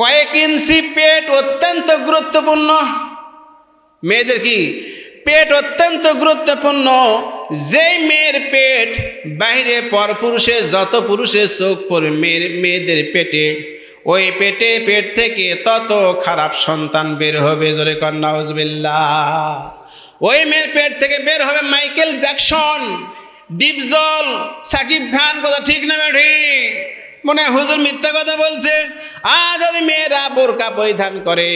কয়েক ইঞ্চি পেট অত্যন্ত গুরুত্বপূর্ণ। মেয়েদের কি? পেট অত্যন্ত গুরুত্বপূর্ণ। যেই মেয়ের পেট বাইরে পরপুরুষে যত পুরুষের চোখ পড়ে মেয়ের, মেয়েদের পেটে, ওই পেটে পেট থেকে তত খারাপ সন্তান বের হবে। জোরে কন্যা হজবিল্লা ওই মেয়ের পেট থেকে বের হবে মাইকেল জ্যাকসন। ডিপজল, সাকিব খান, কথা ঠিক না ঠিক মনে হুজুর মিথ্যা কথা বলছে। আর যদি মেয়েরা বোরকা পরিধান করে,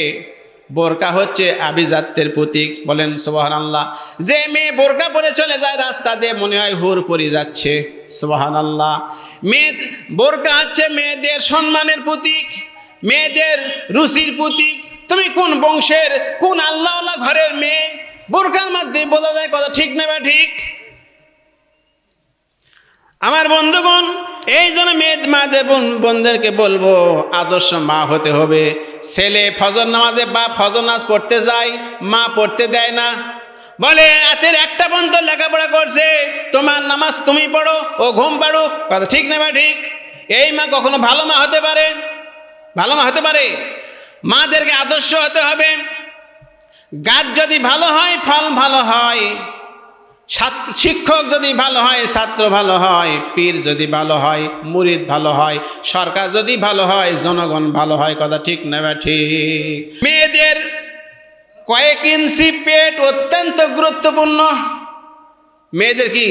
বোরকা হচ্ছে আভিজাত্যের প্রতীক, বলেন সোবাহান আল্লাহ যে মেয়ে বোরকা পরে চলে যায়, রাস্তা দিয়ে মনে হয় হুর পরি যাচ্ছে সোবাহান আল্লাহ মেয়ে বোরকা হচ্ছে মেয়েদের সম্মানের প্রতীক, মেয়েদের রুচির প্রতীক। তুমি কোন বংশের, কোন আল্লাহ ঘরের মেয়ে? বোরকার মাধ্যমে বোঝা যায় কথা ঠিক না বা ঠিক? আমার বন্ধুগণ এই জন্য মাদের বোন, বোনদেরকে বলব, আদর্শ মা হতে হবে। ছেলে ফজর নামাজে বা ফজর নামাজ পড়তে যায়, মা পড়তে দেয় না। বলে, রাতের একটা পর্যন্ত লেখাপড়া করছে, তোমার নামাজ তুমি পড়ো, ও ঘুম পাড়ো। কথা ঠিক না বা ঠিক? এই মা কখনো ভালো মা হতে পারে? ভালো মা হতে পারে? মাদেরকে আদর্শ হতে হবে। গাছ যদি ভালো হয়, ফল ভালো হয়। ছাত্র শিক্ষক যদি ভালো হয়, ছাত্র ভালো হয়, পীর যদি ভালো হয়, মুরিদ ভালো হয়, সরকার যদি ভালো হয়, জনগণ ভালো হয়, কথা ঠিক না ঠিক? মেয়েদের কয়েক ইঞ্চি পেট অত্যন্ত গুরুত্বপূর্ণ। মেয়েদের কি?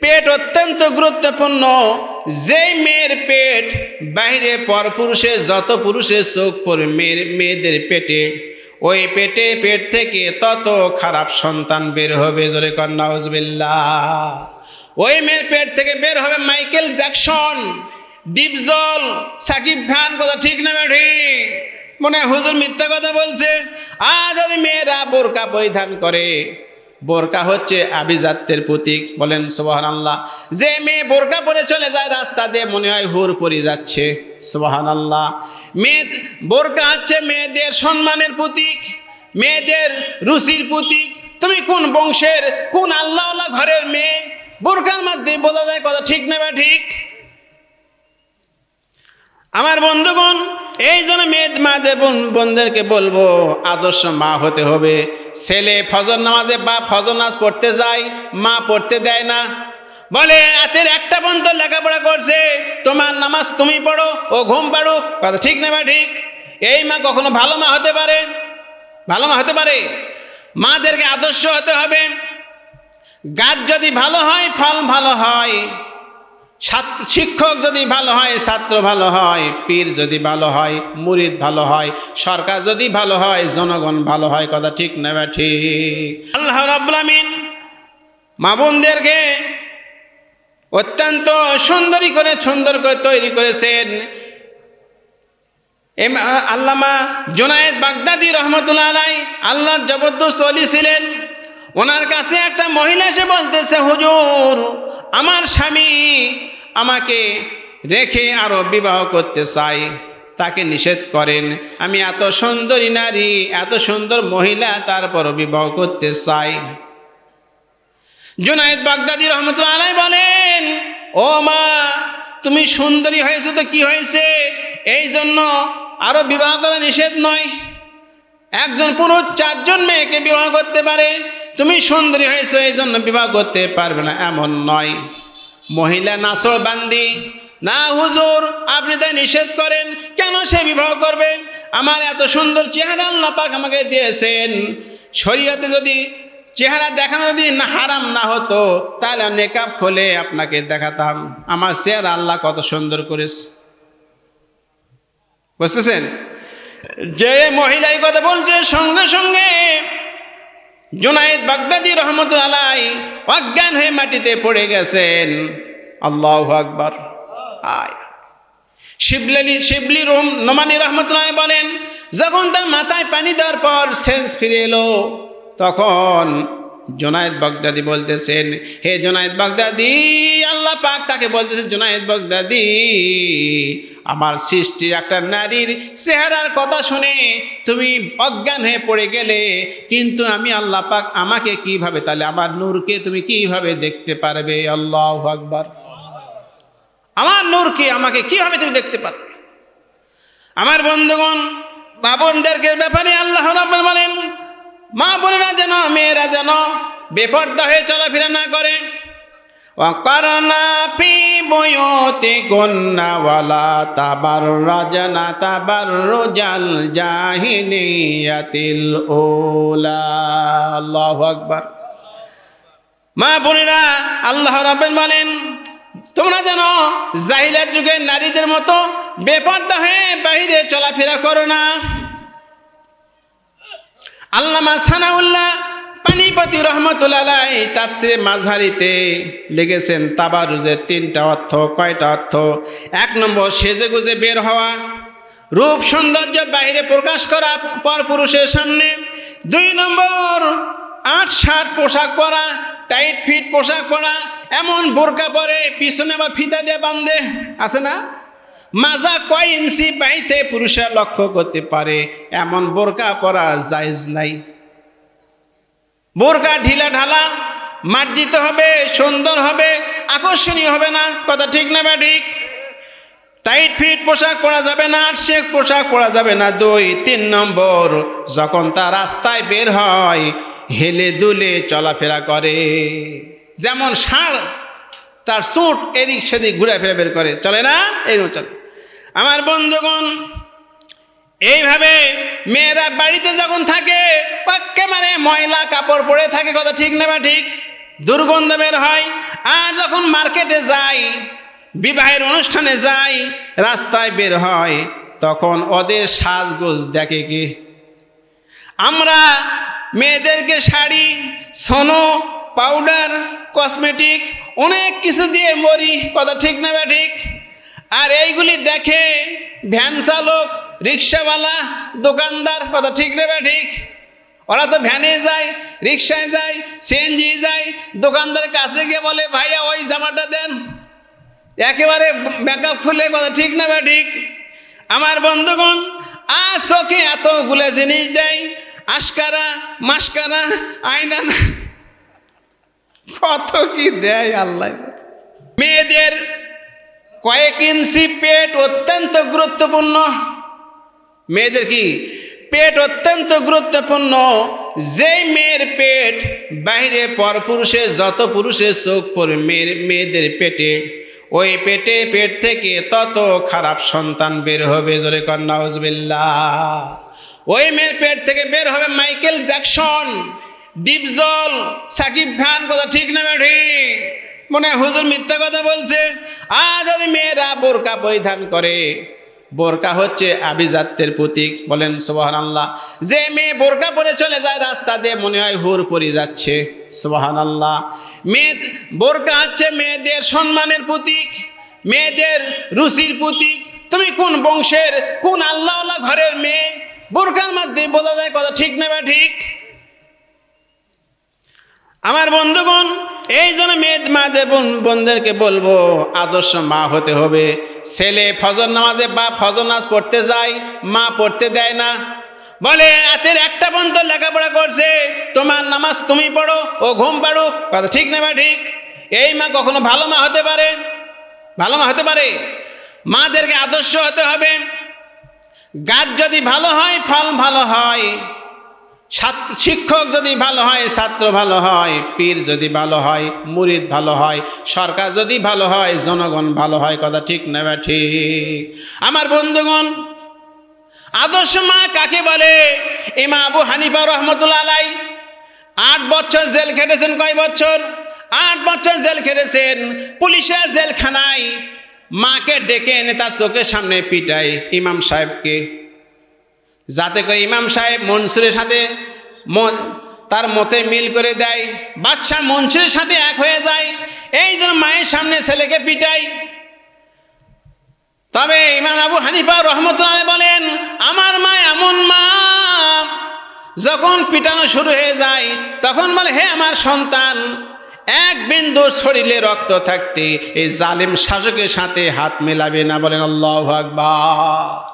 পেট অত্যন্ত গুরুত্বপূর্ণ। যেই মেয়ের পেট বাইরে পরপুরুষের, যত পুরুষের চোখ পড়ে মেয়ের, মেয়েদের পেটে ওই পেটে পেট থেকে তত খারাপ সন্তান বের হবে, জোরে কন্যা হজবিল্লা ওই মেয়ের পেট থেকে বের হবে মাইকেল জ্যাকসন, ডিপজল, সাকিব খান, কথা ঠিক না ঠিক মনে হুজুর মিথ্যা কথা বলছে। আর যদি মেয়েরা বোরকা পরিধান করে বোরকা হচ্ছে আভিজাত্যের প্রতীক। বলেন সোবাহান আল্লাহ যে মেয়ে বোরকা পরে চলে যায় রাস্তা দিয়ে, মনে হয় হুর পরি যাচ্ছে। সোবাহান আল্লাহ মেয়ে বোরকা হচ্ছে মেয়েদের সম্মানের প্রতীক, মেয়েদের রুচির প্রতীক। তুমি কোন বংশের, কোন আল্লাহ ঘরের মেয়ে? বোরকার মাধ্যমে বোঝা যায় কথা ঠিক না ঠিক? আমার বন্ধুগণ এই জন্য মেয়ে মাদের বোন, বোনদেরকে বলব, আদর্শ মা হতে হবে। ছেলে ফজর নামাজে বা ফজর নামাজ পড়তে যায়, মা পড়তে দেয় না। বলে, রাতের একটা পর্যন্ত লেখাপড়া করছে, তোমার নামাজ তুমি পড়ো, ও ঘুম পাড়ো। কথা ঠিক না বা ঠিক? এই মা কখনো ভালো মা হতে পারে? ভালো মা হতে পারে? মাদেরকে আদর্শ হতে হবে। গাছ যদি ভালো হয়, ফল ভালো হয়। ছাত্র শিক্ষক যদি ভালো হয় ছাত্র ভালো হয় পীর যদি ভালো হয় মুরিদ ভালো হয় সরকার যদি ভালো হয় জনগণ ভালো হয় কথা ঠিক না বা ঠিক? আল্লাহ রাব্লামিন মা বোনদেরকে অত্যন্ত সুন্দরী করে সুন্দর করে তৈরি করেছেন। এম আল্লামা জোনায়েদ বাগদাদি রহমতুল্লাহ আলাই আল্লাহর জবরদস্ত অলি ছিলেন। ওনার কাছে একটা মহিলা এসে বলতেছে, হুজুর, আমার স্বামী আমাকে রেখে আরও বিবাহ করতে চাই তাকে নিষেধ করেন। আমি এত সুন্দরী নারী, এত সুন্দর মহিলা তারপরও বিবাহ করতে চাই। জুনায়েদ বাগদাদি রহমতুল্লাহ আলাই বলেন, ও মা, তুমি সুন্দরী হয়েছে তো কি হয়েছে? এই জন্য আরও বিবাহ করা নিষেধ নয়। একজন পুরুষ, চারজন মেয়েকে বিবাহ করতে পারে তুমি সুন্দরী হয়েছো এই জন্য বিবাহ করতে পারবে না। এমন নয়। মহিলা নাসর বান্দি না হুজুর, আপনি তাই নিষেধ করেন, কেন সে বিবাহ করবে? আমার এত সুন্দর চেহারা আল্লাহ পাক আমাকে দিয়েছেন। শরীয়তে যদি চেহারা দেখানো যদি না হারাম না হতো, তাহলে নেকাব খুলে আপনাকে দেখাতাম। আমার চেহারা আল্লাহ কত সুন্দর করেছে। বুঝতেছেন? যে মহিলাই কথা বলছে, সঙ্গে সঙ্গে জোনায়েদ বাগদাদি রহমতুল্লাহ অজ্ঞান হয়ে মাটিতে পড়ে গেছেন। আল্লাহ আকবর। আয়। শিবলি শিবলি রোম নোমানি রহমতুল্লাহ বলেন, যখন তার মাথায় পানি দেওয়ার পর সেন্স ফিরে এলো, তখন জোনায়েদ বাগদাদি বলতেছেন, হে জোনায়েদ বাগদাদি, আল্লাহ পাক তাকে বলতেছেন, জোনায়েদ বাগদাদি, আমার সৃষ্টি একটা নারীর চেহারার কথা শুনে তুমি অজ্ঞান হয়ে পড়ে গেলে, কিন্তু আমি আল্লাহ পাক আমাকে কীভাবে, তাহলে আমার নূরকে তুমি কীভাবে দেখতে পারবে? আল্লাহ আকবার। আমার নূরকে আমাকে কীভাবে তুমি দেখতে পারবে? আমার বন্ধুগণ বাবনদেরকে ব্যাপারে আল্লাহ বলেন মা বোনেরা যেন মেয়েরা যেন বেপর্দা হয়ে চলাফেরা না করে وقرنا في بيوتكن ولا تبرجن تبرج الجاهلية الأولى الله أكبر মা বোনেরা আল্লাহ রাব্বেন বলেন তোমরা যেন জাহিলার যুগে নারীদের মতো বেপর্দা হয়ে বাইরে চলাফেরা করো না আল্লামা সানাউল্লাহ পানিপতি রহমতুল্লাহ তাপসে মাঝারিতে লিখেছেন, তাবারুজের তিনটা অর্থ, কয়টা অর্থ? এক নম্বর, সেজে গুজে বের হওয়া, রূপ সৌন্দর্য বাইরে প্রকাশ করা পর পুরুষের সামনে। দুই নম্বর, আট ষাট পোশাক পরা, টাইট ফিট পোশাক পরা, এমন বোরকা পরে পিছনে বা ফিতা দিয়ে বান্ধে আছে না? মাজা কয় ইঞ্চি পাইতে পুরুষরা লক্ষ্য করতে পারে, এমন বোরকা পরা জায়জ নাই। বোরকা ঢিলা ঢালা, মার্জিত হবে, সুন্দর হবে, আকর্ষণীয় হবে না, কথা ঠিক না বা ঠিক? টাইট ফিট পোশাক পরা যাবে না, আটশেক পোশাক পরা যাবে না, দুই, তিন নম্বর, যখন তার রাস্তায় বের হয়, হেলে দুলে চলাফেরা করে। যেমন ষাঁড়, তার সুট এদিক সেদিক ঘুরে ফেরা বের করে, চলে না? এরকম চলে। আমার বন্ধুগণ, এইভাবে মেয়েরা বাড়িতে যখন থাকে, একেবারে ময়লা কাপড় পরে থাকে, কথা ঠিক না বা ঠিক? দুর্গন্ধ বের হয়। আর যখন মার্কেটে যাই, বিবাহের অনুষ্ঠানে যাই, রাস্তায় বের হয়, তখন ওদের সাজগোজ দেখে কি? আমরা মেয়েদেরকে শাড়ি, সোনো, পাউডার, কসমেটিক, অনেক কিছু দিয়ে মরি কথা ঠিক না বা ঠিক? আর এইগুলি দেখে ভ্যান চালক, রিক্সাওয়ালা, দোকানদার, কথা ঠিক না বা ঠিক? ওরা তো ভ্যানে যায়, রিক্সায় যায় সিএনজি যায়, দোকানদার কাছে গিয়ে বলে, ভাইয়া, ওই জামাটা দেন। একেবারে মেকআপ খুলে, কথা ঠিক না বা ঠিক? আমার বন্ধুগণ আর চোখে এতগুলো জিনিস দেয়, আশকারা মাসকারা আয়না কত কি দেয় আল্লাহ। মেয়েদের কয়েক ইঞ্চি পেট অত্যন্ত গুরুত্বপূর্ণ। মেয়েদের কি? পেট অত্যন্ত গুরুত্বপূর্ণ। যেই মেয়ের পেট বাইরে পরপুরুষের যত পুরুষের চোখ পড়ে মেয়ের, মেয়েদের পেটে, ওই পেটে পেট থেকে তত খারাপ সন্তান বের হবে। জোরে কন্যাউজবিল্লা ওই মেয়ের পেট থেকে বের হবে মাইকেল জ্যাকসন। ডিপজল, সাকিব খান, কথা ঠিক না ঠিক? মনে হুজুর মিথ্যা কথা বলছে। আর যদি মেয়েরা বোরকা পরিধান করে, বোরকা হচ্ছে আভিজাত্যের প্রতীক, বলেন সোবাহান আল্লাহ যে মেয়ে বোরকা পরে চলে যায়, রাস্তা দিয়ে মনে হয় হুর পরি যাচ্ছে সোবাহান আল্লাহ মেয়ে বোরকা হচ্ছে মেয়েদের সম্মানের প্রতীক, মেয়েদের রুচির প্রতীক। তুমি কোন বংশের, কোন আল্লাহ ঘরের মেয়ে? বোরকার মাধ্যমে বোঝা যায় কথা ঠিক না ঠিক? আমার বন্ধুগণ এই জন্য মেয়ে মাদের বোন, বোনদেরকে বলব, আদর্শ মা হতে হবে। ছেলে ফজর নামাজে বা ফজর নামাজ পড়তে যায়, মা পড়তে দেয় না। বলে, রাতের একটা পর্যন্ত লেখাপড়া করছে, তোমার নামাজ তুমি পড়ো, ও ঘুম পাড়ো। কথা ঠিক না বা ঠিক? এই মা কখনো ভালো মা হতে পারে? ভালো মা হতে পারে? মাদেরকে আদর্শ হতে হবে। গাছ যদি ভালো হয়, ফল ভালো হয়। ছাত্র শিক্ষক যদি ভালো হয়, ছাত্র ভালো হয়, পীর যদি ভালো হয়, মুরিদ ভালো হয়, সরকার যদি ভালো হয়, জনগণ ভালো হয়, কথা ঠিক না বা ঠিক? আমার বন্ধুগণ, আদর্শ মা কাকে বলে? ইমা আবু হানিফা রহমতুল্লা আলাই আট বছর জেল খেটেছেন কয় বছর? আট বছর জেল খেটেছেন, পুলিশের জেলখানায় মাকে ডেকে এনে তার চোখের সামনে পিটায় ইমাম সাহেবকে। যাতে করে ইমাম সাহেব মনসুরের সাথে তার মতে মিল করে দেয়। বাচ্চা মনসুরের সাথে এক হয়ে যায়। এই জন্য মায়ের সামনে ছেলেকে পিটাই। তবে ইমাম আবু হানিফা রহমতুল্লাহ বলেন, আমার মা এমন মা, যখন পিটানো শুরু হয়ে যায়, তখন বলে, হে আমার সন্তান, এক বিন্দু শরীরে রক্ত থাকতে এই জালিম শাসকের সাথে হাত মেলাবে না। বলেন, আল্লাহ আকবার।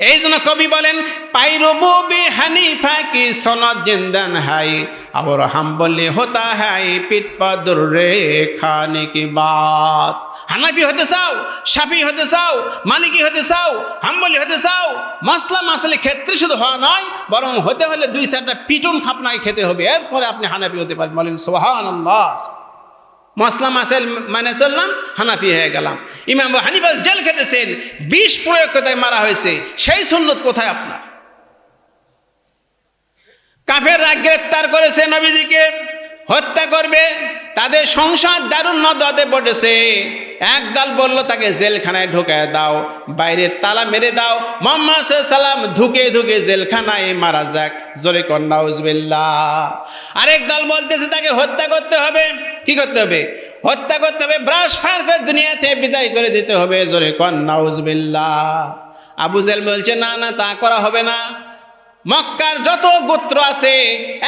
এই জন্য কবি বলেন পাইরবু বি হানিফা কি সনদ জিন্দান হাই? আবার হাম বললে হতা হাই পিট পাদুর রে খানে কি বাত? হানাফি হতে চাও সাফি হতে চাও, মালিকি হতে চাও, হাম্বলি হতে চাও মশলা মাসলি ক্ষেত্রে শুধু হওয়া নয়, বরং হতে হলে দুই চারটা পিটন খাপনায় খেতে হবে। এরপরে আপনি হানাফি হতে পারেন। বলেন সোহান আল্লাহ মশলা মাসেল মানে চললাম, হানাফি হয়ে গেলাম। ইমাম আবু হানিফা জেল খেটেছেন বিষ প্রয়োগ কোথায় মারা হয়েছে, সেই সুন্নত কোথায় আপনার? কাফেররা গ্রেপ্তার করেছে নবীজিকে, হত্যা করবে, তাদের সংসার দারুণ নদে পড়েছে একদল বলল, তাকে জেলখানায় ঢোকায় দাও, বাইরে তালা মেরে দাও। মোহাম্মদ সাল্লাম ধুকে ধুকে জেলখানায় মারা যাক। জোরে কন্যা উজবিল্লা আরেক দল বলতেছে, তাকে হত্যা করতে হবে। কি করতে হবে? হত্যা করতে হবে, ব্রাশ ফায়ার করে দুনিয়াতে বিদায় করে দিতে হবে। জোরে কন্যা উজবিল্লা আবু জেল বলছে, না না, তা করা হবে না। মক্কার যত গোত্র আছে,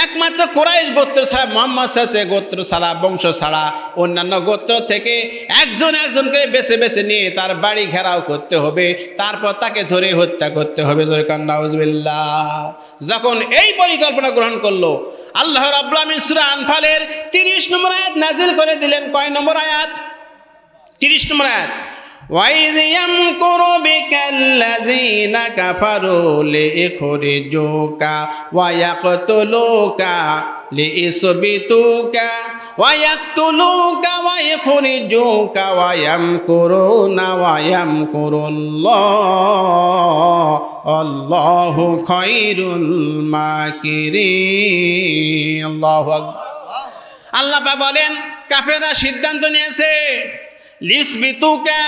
একমাত্র কোরাইশ গোত্র ছাড়া মোহাম্মদ শেষে গোত্র ছাড়া, বংশ ছাড়া, অন্যান্য গোত্র থেকে একজন একজনকে বেছে বেছে নিয়ে তার বাড়ি ঘেরাও করতে হবে, তারপর তাকে ধরে হত্যা করতে হবে। যখন এই পরিকল্পনা গ্রহণ করল, আল্লাহ রাব্লামিন আনফালের তিরিশ নম্বর আয়াত নাজিল করে দিলেন। কয় নম্বর আয়াত? তিরিশ নম্বর আয়াত। وإذ يمكر بك الذين كفروا ليخرجوك ويقتلوك ليثبتوك ويقتلوك ويخرجوك ويمكرون ويمكر الله الله خير الماكرين الله أكبر আল্লাহ বলেন কাফেরা সিদ্ধান্ত নিয়েছে লিসবিতুকা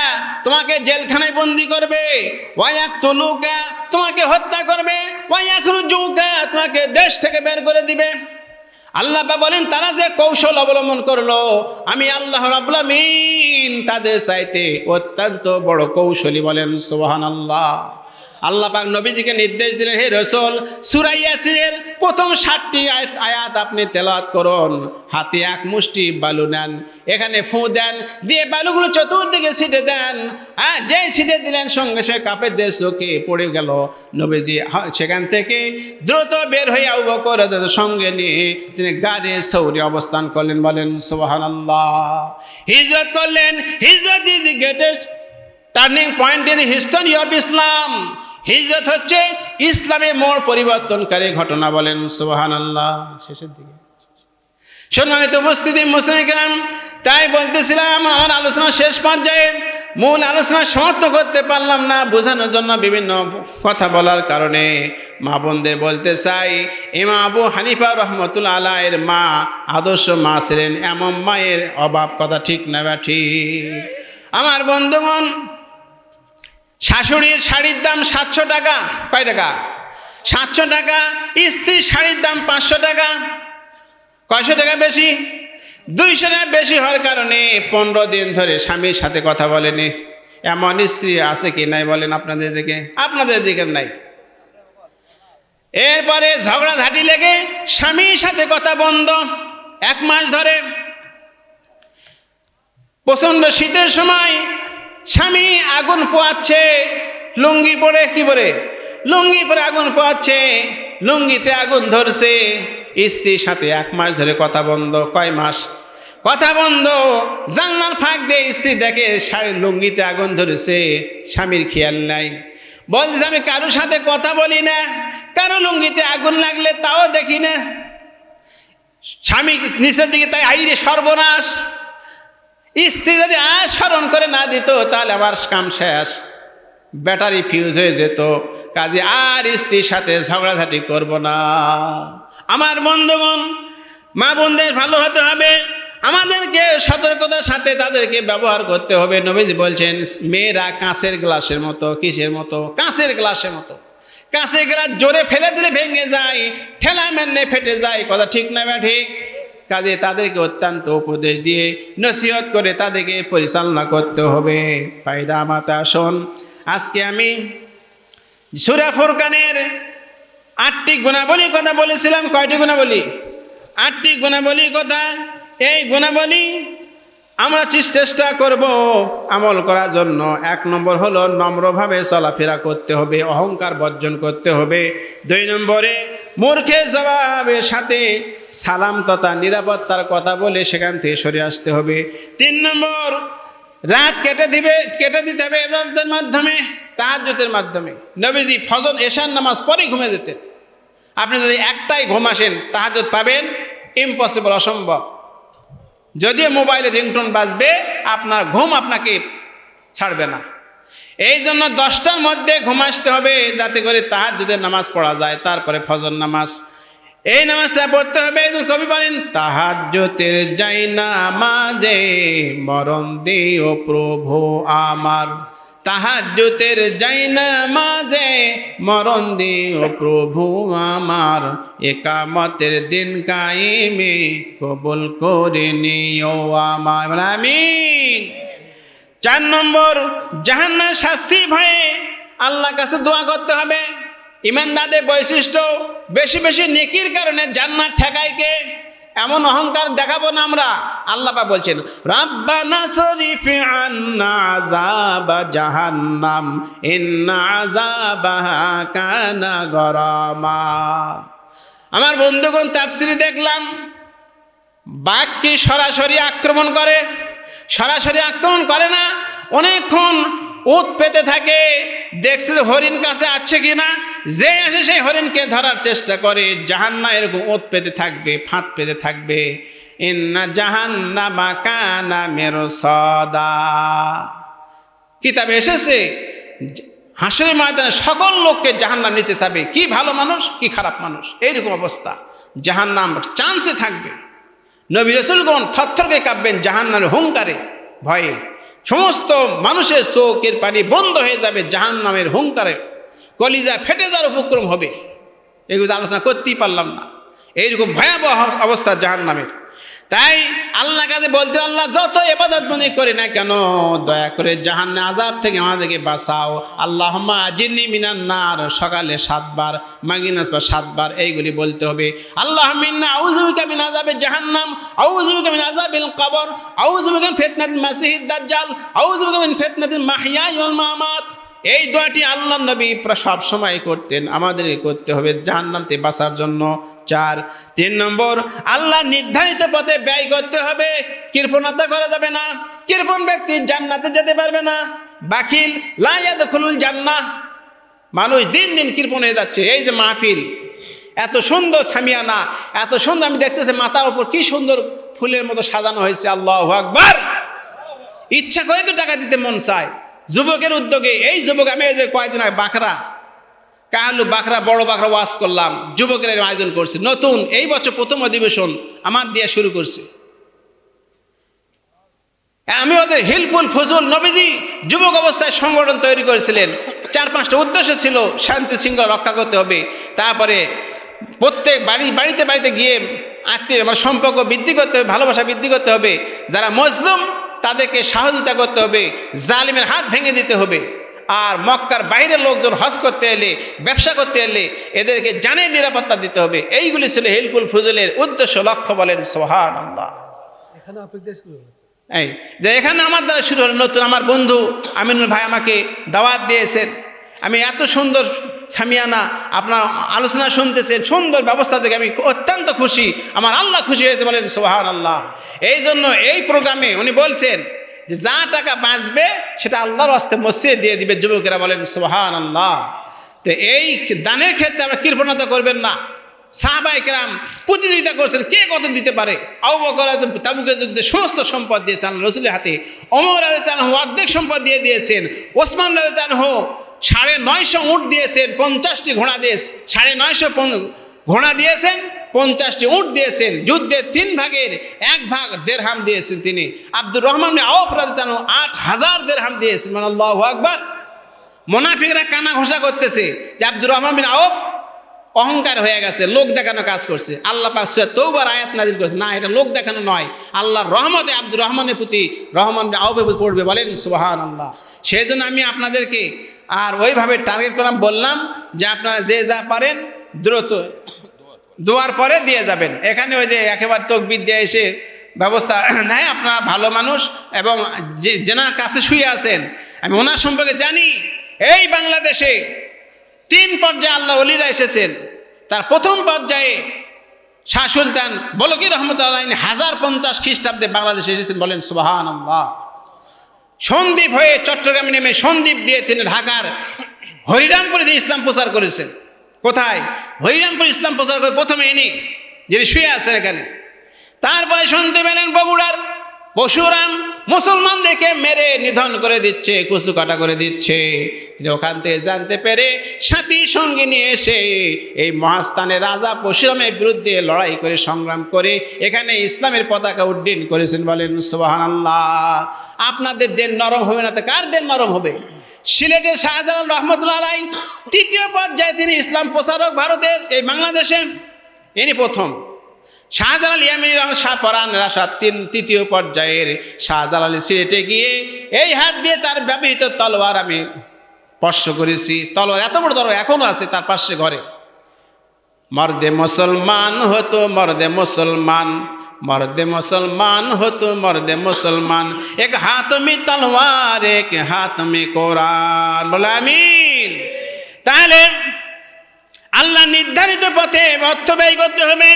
তোমাকে জেলখানায় বন্দি করবে। ওয়াক তুলুকা, তোমাকে হত্যা করবে। ওয়াকরুজুকা তোমাকে দেশ থেকে বের করে দিবে। আল্লাহ বলেন, তারা যে কৌশল অবলম্বন করল, আমি আল্লাহ রাবলামিন তাদের চাইতে অত্যন্ত বড় কৌশলী বলেন সোহান আল্লাহ আল্লাহ পাক নবীজিকে নির্দেশ দিলেন, হে রসুল সুরাইয়াসিনের প্রথম ষাটটি আয়াত আপনি তেলাওয়াত করুন। হাতে এক মুষ্টি, বালু নেন। এখানে ফু দেন। দিয়ে বালুগুলো চতুর্দিকে ছিটে দেন। হ্যাঁ যেই ছিটে দিলেন, সঙ্গে সে কাপের দেশ চোখে পড়ে গেল। নবীজি সেখান থেকে দ্রুত বের হয়ে আবু বকর সঙ্গে নিয়ে তিনি গাড়ি সৌরি অবস্থান করলেন। বলেন সোহান আল্লাহ হিজরত করলেন। হিজরত is the greatest turning point in history of Islam হিজরত হচ্ছে ইসলামে মোড় পরিবর্তনকারী ঘটনা বলেন সোহান আল্লাহ শেষের দিকে। সম্মানিত উপস্থিতি, মুসলিম তাই বলতেছিলাম, আমার আলোচনা শেষ পর্যায়ে মূল আলোচনা সমাপ্ত করতে পারলাম না, বোঝানোর জন্য বিভিন্ন কথা বলার কারণে মা বোনদের বলতে চাই ইমা আবু হানিফা রহমতুল্লা আলায়ের মা আদর্শ মা ছিলেন, এমন মায়ের অভাব কথা ঠিক না ঠিক। আমার বন্ধুগণ শাশুড়ির শাড়ির দাম সাতশো টাকা। কয় টাকা? সাতশো টাকা, স্ত্রীর শাড়ির দাম পাঁচশো টাকা। কয়শো টাকা বেশি? দুইশো টাকা বেশি হওয়ার কারণে পনেরো দিন ধরে স্বামীর সাথে কথা বলেনি। এমন স্ত্রী আছে কি নাই বলেন আপনাদের দিকে? আপনাদের দিকে নাই। এরপরে ঝগড়া ঝাঁটি লেগে স্বামীর সাথে কথা বন্ধ। এক মাস ধরে। প্রচণ্ড শীতের সময় স্বামী আগুন পোয়াচ্ছে, লুঙ্গি পরে কি বলে লুঙ্গি পরে আগুন পোয়াচ্ছে, লুঙ্গিতে আগুন ধরছে। স্ত্রীর সাথে এক মাস ধরে কথা বন্ধ, কয় মাস? কথা বন্ধ। জানলার ফাঁক দিয়ে স্ত্রী দেখে শাড়ির লুঙ্গিতে আগুন ধরেছে, স্বামীর খেয়াল নাই। বলছে আমি কারোর সাথে কথা বলি না। কারও লুঙ্গিতে আগুন লাগলে তাও দেখি না। স্বামী নিচের দিকে তাই আইরে সর্বনাশ। স্ত্রী যদি আর স্মরণ করে না দিত, তাহলে আবার কাম শেষ। ব্যাটারি ফিউজ হয়ে যেত। কাজে আর স্ত্রীর সাথে ঝগড়াঝাটি করব না। আমার বন্ধুগণ, মা বোনদের ভালো হতে হবে। আমাদেরকে সতর্কতার সাথে তাদেরকে ব্যবহার করতে হবে। নবীজি বলছেন, মেয়েরা কাঁচের গ্লাসের মতো, কিসের মতো? কাঁচের গ্লাসের মতো। কাঁচের গ্লাস জোরে ফেলে দিলে ভেঙে যায়, ঠেলা মেনে ফেটে যায়। কথা ঠিক না ঠিক? কাজে তাদেরকে অত্যন্ত উপদেশ দিয়ে নসিহত করে তাদেরকে পরিচালনা করতে হবে। ফায়দা মাতা, শোন, আজকে আমি সুরা ফুরকানের আটটি গুণাবলীর কথা বলেছিলাম। কয়টি গুণাবলী? আটটি গুণাবলীর কথা। এই গুণাবলী আমরা চেষ্টা করব আমল করার জন্য। এক নম্বর হলো নম্রভাবে চলাফেরা করতে হবে, অহংকার বর্জন করতে হবে। দুই নম্বরে মূর্খের জবাবের সাথে সালাম তথা নিরাপত্তার কথা বলে সেখান থেকে সরে আসতে হবে। তিন নম্বর, রাত কেটে দিবে, কেটে দিতে হবে এবাদতের মাধ্যমে, তাহাজ্জুদের মাধ্যমে। নবীজি ফজল এশার নামাজ পরে ঘুমিয়ে দিতেন আপনি যদি একটাই ঘুম আসেন তাহাজুদ পাবেন ইম্পসিবল অসম্ভব। যদিও মোবাইলে রিংটোন বাজবে, আপনার ঘুম আপনাকে ছাড়বে না। এই জন্য দশটার মধ্যে ঘুম আসতে হবে, যাতে করে তাহাজুদের নামাজ পড়া যায়, তারপরে ফজর নামাজ। এই নামাজটা পড়তে হবে এই জন্য কবি বলেন তাহাজ্যতের যাই না মাঝে মরণ দিও প্রভু আমার। তাহাজ্যতের যাই না মাঝে মরণ দিও প্রভু আমার। একামতের দিন কায়েমে কবুল করে নিও আমার আমিন। চার নম্বর জাহান্নার শাস্তি ভয়ে আল্লাহ কাছে দোয়া করতে হবে। ইমানদাদের বৈশিষ্ট্য, বেশি বেশি নেকির কারণে জান্নাত ঠেকায় কে? এমন অহংকার দেখাবো না আমরা। আল্লাহ বলছেন, রাব্বানা শরীফ আন্না জাহান্নাম কানা গরামা। আমার বন্ধুগণ, তাফসিরে দেখলাম, বাঘ কি সরাসরি আক্রমণ করে? সরাসরি আক্রমণ করে না। অনেকক্ষণ উত পেতে থাকে, দেখছে হরিণ কাছে আছে কি না যে আসে সেই হরিণকে ধরার চেষ্টা করে। জাহান্না এরকম ওত পেতে থাকবে, ফাঁদ পেতে থাকবে। ইন্না জাহান্না বাকানা মেরো সদা কিতাবে এসেছে হাসের ময়দানে সকল লোককে জাহান্নাম নিতে চাবে কি ভালো মানুষ, কি খারাপ মানুষ। এইরকম অবস্থা। জাহান্নাম চান্সে থাকবে। নবী রসুলগণ থরথরকে কাঁপবেন জাহান্নামের হুঙ্কারে, ভয়ে। সমস্ত মানুষের চোখের পানি বন্ধ হয়ে যাবে জাহান নামের হুঙ্কারে। কলিজা ফেটে যাওয়ার উপক্রম হবে। এগুলো আলোচনা করতেই পারলাম না। এইরকম ভয়াবহ অবস্থা জাহান্নামের। তাই আল্লাহ কাছে বলতে আল্লাহ যত এবাদত মনে করে না কেন, দয়া করে জাহান্না আজাব থেকে আমাদেরকে বাঁচাও। আল্লাহ আজিনি মিনান নার, সকালে সাতবার মাগিনাস বা সাতবার এইগুলি বলতে হবে। আল্লাহ মিন্না আউজুবিকা মিন আজাবে জাহান্নাম আউজুবিকা মিন আজাবিল কবর আউজুবিকা ফিতনাতিল মাসিহিদ দাজ্জাল আউজুবিকা মিন ফিতনাতিল মাহইয়া ওয়াল মামাত। এই দোয়াটি আল্লাহ নবী সব সময় করতেন। আমাদেরকে করতে হবে জাহান্নামতে বাঁচার জন্য। চার, তিন নম্বর, আল্লাহ নির্ধারিত পথে ব্যয় করতে হবে। কৃপণতা করা যাবে না। কৃপণ ব্যক্তি জান্নাতে যেতে পারবে না। বাকিল লাইয়াদ খুলুল জান্নাহ। মানুষ দিন দিন কৃপণ হয়ে যাচ্ছে। এই যে মাহফিল, এত সুন্দর সামিয়ানা, এত সুন্দর, আমি দেখতেছি মাথার উপর কি সুন্দর ফুলের মতো সাজানো হয়েছে। আল্লাহ আকবার। ইচ্ছা করে তো টাকা দিতে মন চায়। যুবকের উদ্যোগে, এই যুবক, আমি এই যে কয়েকদিন আগে বাঁকড়া কাহালু বাঁকড়া, বড় বাঁকড়া ওয়াশ করলাম, যুবকের আয়োজন করছে। নতুন, এই বছর প্রথম অধিবেশন আমার দিয়ে শুরু করছে। আমি ওদের হিলফুল ফজুল নবীজি যুবক অবস্থায় সংগঠন তৈরি করেছিলেন। চার পাঁচটা উদ্দেশ্য ছিল, শান্তি শৃঙ্খলা রক্ষা করতে হবে। তারপরে প্রত্যেক বাড়ি, বাড়িতে বাড়িতে গিয়ে আত্মীয় মানে সম্পর্ক বৃদ্ধি করতে হবে, ভালোবাসা বৃদ্ধি করতে হবে। যারা মজলুম তাদেরকে সহযোগিতা করতে হবে জালিমের হাত ভেঙে দিতে হবে। আর মক্কার বাইরের লোকজন হজ করতে এলে ব্যবসা করতে এলে এদেরকে জানের নিরাপত্তা দিতে হবে। এইগুলি ছিল হেলফুল ফজলের উদ্দেশ্য লক্ষ্য বলেন সোহান আল্লাহ এই যে এখানে আমার দ্বারা শুরু হলো নতুন আমার বন্ধু আমিনুল ভাই আমাকে দাওয়াত দিয়েছেন। আমি এত সুন্দর সামিয়ানা, আপনার আলোচনা শুনতেছেন, সুন্দর ব্যবস্থা থেকে আমি অত্যন্ত খুশি। আমার আল্লাহ খুশি হয়েছে বলেন সোহান আল্লাহ এই জন্য এই প্রোগ্রামে উনি বলছেন যে, যা টাকা বাঁচবে, সেটা আল্লাহর হস্তে মসজিদে দিয়ে দিবে, যুবকেরা বলেন সোহান আল্লাহ তো এই দানের ক্ষেত্রে আমরা কৃপণতা করবেন না। সাহাবাই কেরাম প্রতিযোগিতা করছেন, কে কত দিতে পারে? অবকরা তাবুকের যুদ্ধে সমস্ত সম্পদ দিয়েছেন রসুলের হাতে। অমর রাজে তানহ অর্ধেক সম্পদ দিয়ে দিয়েছেন, ওসমান রাজে তানহ সাড়ে নয়শো উঁট দিয়েছেন, পঞ্চাশটি ঘোড়া দিয়ে সাড়ে নয়শো ঘোড়া দিয়েছেন, পঞ্চাশটি উঁট দিয়েছেন, যুদ্ধের তিন ভাগের এক ভাগ দেড়হাম দিয়েছেন তিনি। আব্দুর রহমান আওফ রাজে আট হাজার দেড়হাম দিয়েছেন মানে আল্লাহ আকবার। মোনাফিকরা কানা ঘোষা করতেছে যে আব্দুর রহমান বিন অহংকার হয়ে গেছে, লোক দেখানো কাজ করছে। আল্লাহ পাক সূরা তৌবার আয়াত নাজিল করছে। না, এটা লোক দেখানো নয়, আল্লাহর রহমতে আব্দুর রহমানের প্রতি, রহমান আউবে পড়বে বলেন সুবাহান আল্লাহ সেই জন্য আমি আপনাদেরকে আর ওইভাবে টার্গেট করলাম, বললাম যে আপনারা যে যা পারেন দ্রুত দোয়ার পরে দিয়ে যাবেন। এখানে ওই যে একেবারে তকবির এসে ব্যবস্থা নেয়, আপনারা ভালো মানুষ এবং যে যেনার কাছে শুয়ে আছেন, আমি ওনার সম্পর্কে জানি, এই বাংলাদেশে তিন পর্যায়ে আল্লাহ অলিরা এসেছেন। তার প্রথম পর্যায়ে শাহ সুলতান বলকি রহমতুল্লাহ হাজার পঞ্চাশ খ্রিস্টাব্দে বাংলাদেশে এসেছেন বলেন সুবাহান আল্লাহ সন্দীপ হয়ে চট্টগ্রামে নেমে সন্দীপ দিয়ে তিনি ঢাকার হরিরামপুরে দিয়ে ইসলাম প্রচার করেছেন। কোথায়? হরিরামপুর ইসলাম প্রচার করে প্রথমে ইনি, যিনি শুয়ে আছেন এখানে। তারপরে শুনতে পেলেন বগুড়ার পশুরাম মুসলমানদেরকে মেরে নিধন করে দিচ্ছে কুচু কাটা করে দিচ্ছে। তিনি ওখান থেকে জানতে পেরে সাথী সঙ্গে নিয়ে এসে এই মহাস্থানের রাজা পশুরামের বিরুদ্ধে লড়াই করে সংগ্রাম করে এখানে ইসলামের পতাকা উড্ডীন করেছেন বলেন সুবাহান আল্লাহ আপনাদের দেন নরম হবে না তো কার দেন নরম হবে? সিলেটের শাহজালাল রহমতুল্লাহ তৃতীয় পর্যায়ে তিনি ইসলাম প্রচারক ভারতের, এই বাংলাদেশে, ইনি প্রথম। শাহজালাল ইয়ামিনী শাহ পরানরা তিন তৃতীয় পর্যায়ের শাহজালাল সিলেটে গিয়ে এই হাত দিয়ে তার ব্যবহৃত তলোয়ার আমি স্পর্শ করেছি। তলোয়ার এত বড় তলোয়ার এখনও আছে তার পাশে ঘরে। মর্দে মুসলমান হতো, মর্দে মুসলমান মর্দে মুসলমান হতো, মর্দে মুসলমান। এক হাত মে তলোয়ার, এক হাত মে কোরআন। বলে আমিন। তাহলে আল্লাহ নির্ধারিত পথে অর্থ ব্যয় করতে হবে।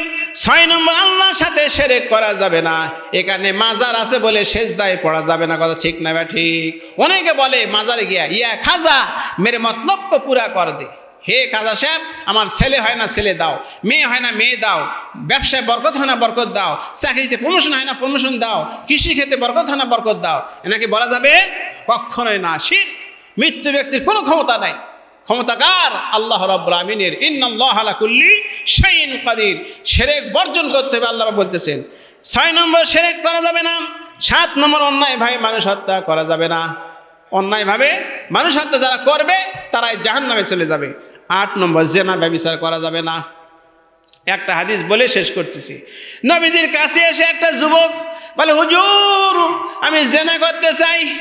ছয় নম্বর, আল্লাহর সাথে সেরেক করা যাবে না। এখানে মাজার আছে বলে শেষ দায় পড়া যাবে না, কথা ঠিক না ঠিক। অনেকে বলে, মাজারে গিয়া, ইয়া খাজা, মেরে মতলব কো পুরা কর দে। হে খাজা সাহেব, আমার ছেলে হয় না, ছেলে দাও। মেয়ে হয় না, মেয়ে দাও। ব্যবসায় বরকত হয় না, বরকত দাও। চাকরিতে প্রমোশন হয় না প্রমোশন দাও। কৃষি ক্ষেত্রে বরকত হয় না, বরকত দাও। এনাকে বলা যাবে কখনোই না, শির। মৃত্যু ব্যক্তির কোনো ক্ষমতা নাই। ক্ষমতাকার আল্লাহ রব্বুল আমিনের ইন্নাল্লাহ কাদির। সেরেক বর্জন করতে হবে, আল্লাহ বলতেছেন। ছয় নম্বর সেরেক করা যাবে না। সাত নম্বর অন্যায় ভাবে মানুষ হত্যা করা যাবে না। অন্যায়ভাবে মানুষ হত্যা যারা করবে, তারাই জাহান নামে চলে যাবে। আট নম্বর জেনা ব্যবচার করা যাবে না। একটা হাদিস বলে শেষ করতেছি। নবীজির কাছে এসে একটা যুবক বলে, হুজুর, আমি জেনা করতে চাই।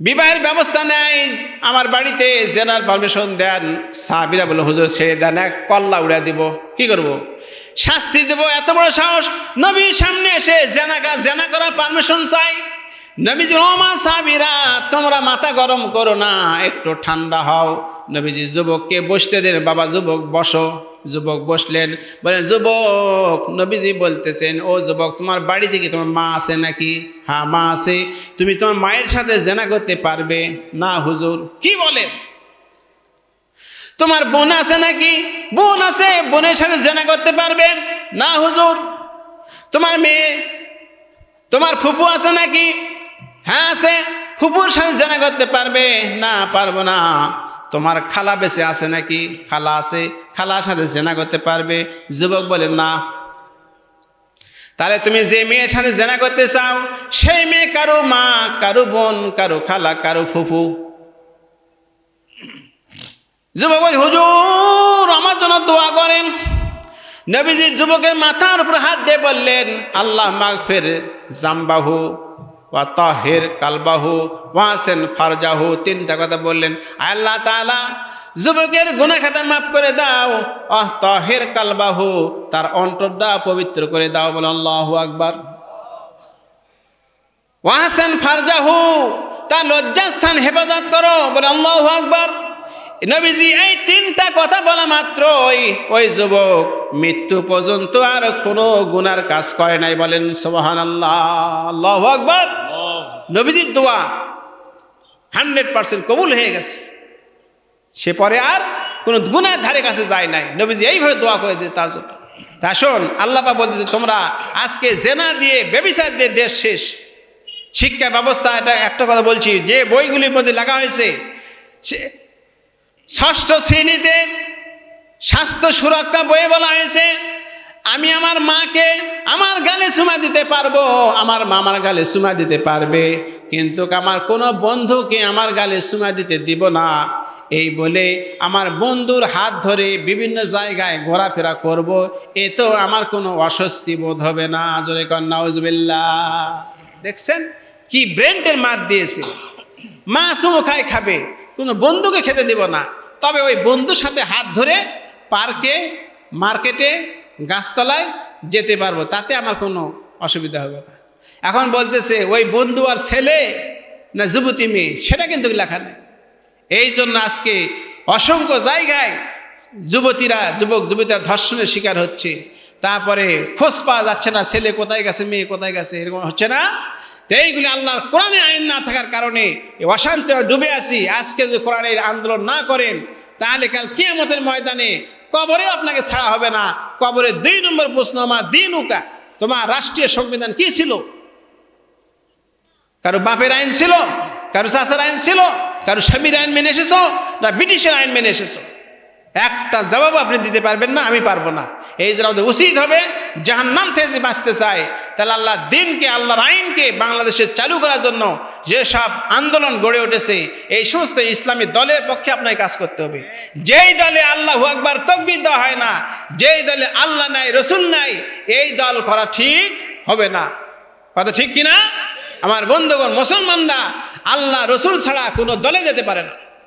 বিবাহের ব্যবস্থা নেই। আমার বাড়িতে জেনার পারমিশন দেন। সাহাবিরা বলে হুজুর, ছেড়ে দেন, এক কল্লা উড়া দিব। কি করব। শাস্তি দেব, এত বড় সাহস। নবীর সামনে এসে জেনা কাজ জেনা করার পারমিশন চাই। নবীজি ওমা সাহাবিরা, তোমরা মাথা গরম করো না, একটু ঠান্ডা হও। নবীজি, যুবককে বসতে দেন বাবা, যুবক, বসো। যুবক বসলেন। বলেন, যুবক, নবীজি বলতেছেন, ও যুবক, তোমার বাড়ি থেকে তোমার মা আছে নাকি? হ্যাঁ মা আছে। তুমি তোমার মায়ের সাথে জেনা করতে পারবে? না, হুজুর। কি বলেন তোমার বোন আছে নাকি? বোন আছে, বোনের সাথে জেনা করতে পারবে। না, হুজুর। তোমার মেয়ে, তোমার ফুপু আছে নাকি? হ্যাঁ আছে। ফুপুর সাথে জেনা করতে পারবে? না, পারব না। তোমার খালা বেঁচে আছে নাকি? খালা আছে। খালার সাথে জেনা করতে পারবে। যুবক বলে, না। তাহলে তুমি যে মেয়ের সাথে জেনা করতে চাও, সেই মেয়ে কারও মা, কারও বোন, কারও খালা, কারও ফুফু। যুবক বলে, হুজুর, আমার জন্য দোয়া করেন। নবীজি যুবকের মাথার উপর হাত দিয়ে বললেন, আল্লাহ মাগফির জাম্বাহু। ওয়া তাহের কালবাহু ওয়াসেন ফারজাহু, তিনটা কথা বললেন। আল্লাহ তাআলা, যুবকের গুনাহ খাতা মাফ করে দাও। আহ তাহির কালবাহু, তার অন্তর্দা পবিত্র করে দাও বলে আল্লাহু আকবার। ওয়াসেন ফারজাহু তা লজ্জাস্থান হেফাজত করো বলে আল্লাহু আকবার। নবীজি, এই তিনটা কথা বলা মাত্রই ওই ওই যুবক মৃত্যু পর্যন্ত আর কোনো গুনার কাজ করে নাই বলেন সোহান আল্লাহ আকবর। নবীজির দোয়া হান্ড্রেড পার্সেন্ট কবুল হয়ে গেছে। সে পরে আর কোনো গুনার ধারে কাছে যায় নাই। নবীজি এইভাবে দোয়া করে দিয়ে তার জন্য। তা শোন আল্লাপা বলতে তোমরা আজকে জেনা দিয়ে বেবিচার দিয়ে দেশ শেষ। শিক্ষা ব্যবস্থা, এটা একটা কথা বলছি, যে বইগুলির মধ্যে লেখা হয়েছে, সে ষষ্ঠ শ্রেণীতে স্বাস্থ্য সুরক্ষা বইয়ে বলা হয়েছে, আমি আমার মাকে আমার গালে সুমা দিতে পারব, আমার মামার গালে সুমা দিতে পারবে, কিন্তু আমার কোনো বন্ধুকে আমার গালে সুমা দিতে দিব না। এই বলে আমার বন্ধুর হাত ধরে বিভিন্ন জায়গায় ঘোরাফেরা করব, এ তো আমার কোনো অস্বস্তি বোধ হবে না। জোরে কন্যা দেখছেন? কি ব্রেন্টের মাত দিয়েছে। মা সুমো খায় খাবে, কোনো বন্ধুকে খেতে দেব না। তবে ওই বন্ধুর সাথে হাত ধরে পার্কে, মার্কেটে, গাছতলায় যেতে পারব, তাতে আমার কোনো অসুবিধা হবে না। এখন বলতেছে, ওই বন্ধু আর ছেলে না যুবতী মেয়ে, সেটা কিন্তু লেখা নেই। এই জন্য আজকে অসংখ্য জায়গায় যুবতীরা, যুবক, যুবতীরা ধর্ষণের শিকার হচ্ছে। তারপরে খোঁজ পাওয়া যাচ্ছে না, ছেলে কোথায় গেছে, মেয়ে কোথায় গেছে, এরকম হচ্ছে না। তো এইগুলি আল্লাহর কোরআনে আইন না থাকার কারণে অশান্তি ডুবে আছি। আজকে যদি কোরআনের আন্দোলন না করেন, তাহলে কাল কিয়ামতের ময়দানে কবরেও আপনাকে ছাড়া হবে না। কবরের দুই নম্বর প্রশ্ন আমার দিন উকা তোমার রাষ্ট্রীয় সংবিধান কি ছিল? কারও বাপের আইন ছিল? কারও চাষার আইন ছিল? কারও স্বামীর আইন মেনে এসেছ? না ব্রিটিশের আইন মেনে এসেছ? একটা জবাব আপনি দিতে পারবেন না, আমি পারব না। এই যে আমাদের উচিত হবে যাহার নাম থেকে যদি বাঁচতে চায়, তাহলে আল্লাহ দিনকে, আল্লাহর আইনকে বাংলাদেশে চালু করার জন্য যেসব আন্দোলন গড়ে উঠেছে, এই সমস্ত ইসলামী দলের পক্ষে আপনাকে কাজ করতে হবে। যেই দলে আল্লাহ আকবার তকবির দেওয়া হয় না, যেই দলে আল্লাহ নাই, রসুল নাই, এই দল করা ঠিক হবে না। কথা ঠিক কিনা? আমার বন্ধুগণ, মুসলমানরা আল্লাহ, রসুল ছাড়া কোনো দলে যেতে পারে না।